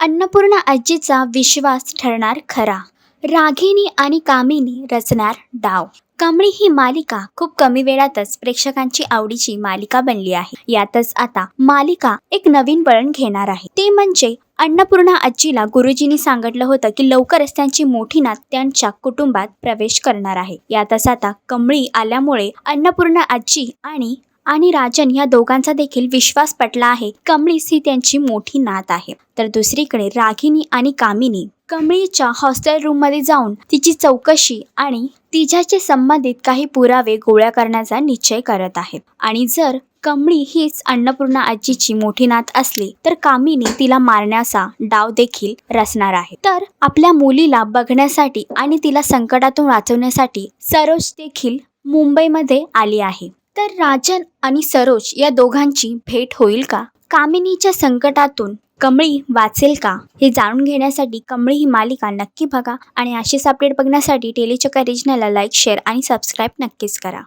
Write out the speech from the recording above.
अन्नपूर्णा आजीचा विश्वास ठरणार खरा. राघिनी आणि कामिनी रचणार डाव. कमळी ही मालिका खूप कमी वेळातच प्रेक्षकांची आवडीची मालिका बनली आहे. यातच आता मालिका एक नवीन वळण घेणार आहे. ते म्हणजे अन्नपूर्णा आजीला गुरुजींनी सांगितलं होतं की लवकरच त्यांची मोठी नात त्यांच्या कुटुंबात प्रवेश करणार आहे. यातच आता कमळी आल्यामुळे अन्नपूर्णा आजी आणि आणि राजन या दोघांचा देखील विश्वास पटला आहे. कमळीस ही त्यांची मोठी नात आहे. तर दुसरीकडे रागिनी आणि कामिनी. कमळीच्या हॉस्टेल रूममध्ये जाऊन तिची चौकशी आणि तिच्याशी संबंधित काही पुरावे गोळा करण्याचा निश्चय करत आहेत. आणि जर कमळी हीच अन्नपूर्णा आजीची मोठी नात असली तर कामिनी तिला मारण्याचा डाव देखील रचणार आहे. तर आपल्या मुलीला बघण्यासाठी आणि तिला संकटातून वाचवण्यासाठी सरोज देखील मुंबईमध्ये आली आहे. तर राजन आणि सरोज या दोघांची भेट होईल का? कामिनीच्या संकटातून कमळी वाचेल का? हे जाणून घेण्यासाठी कमळी ही मालिका नक्की बघा आणि असेच अपडेट बघण्यासाठी टेलीचक्का रिजनला लाईक शेअर आणि सबस्क्राईब नक्कीच करा.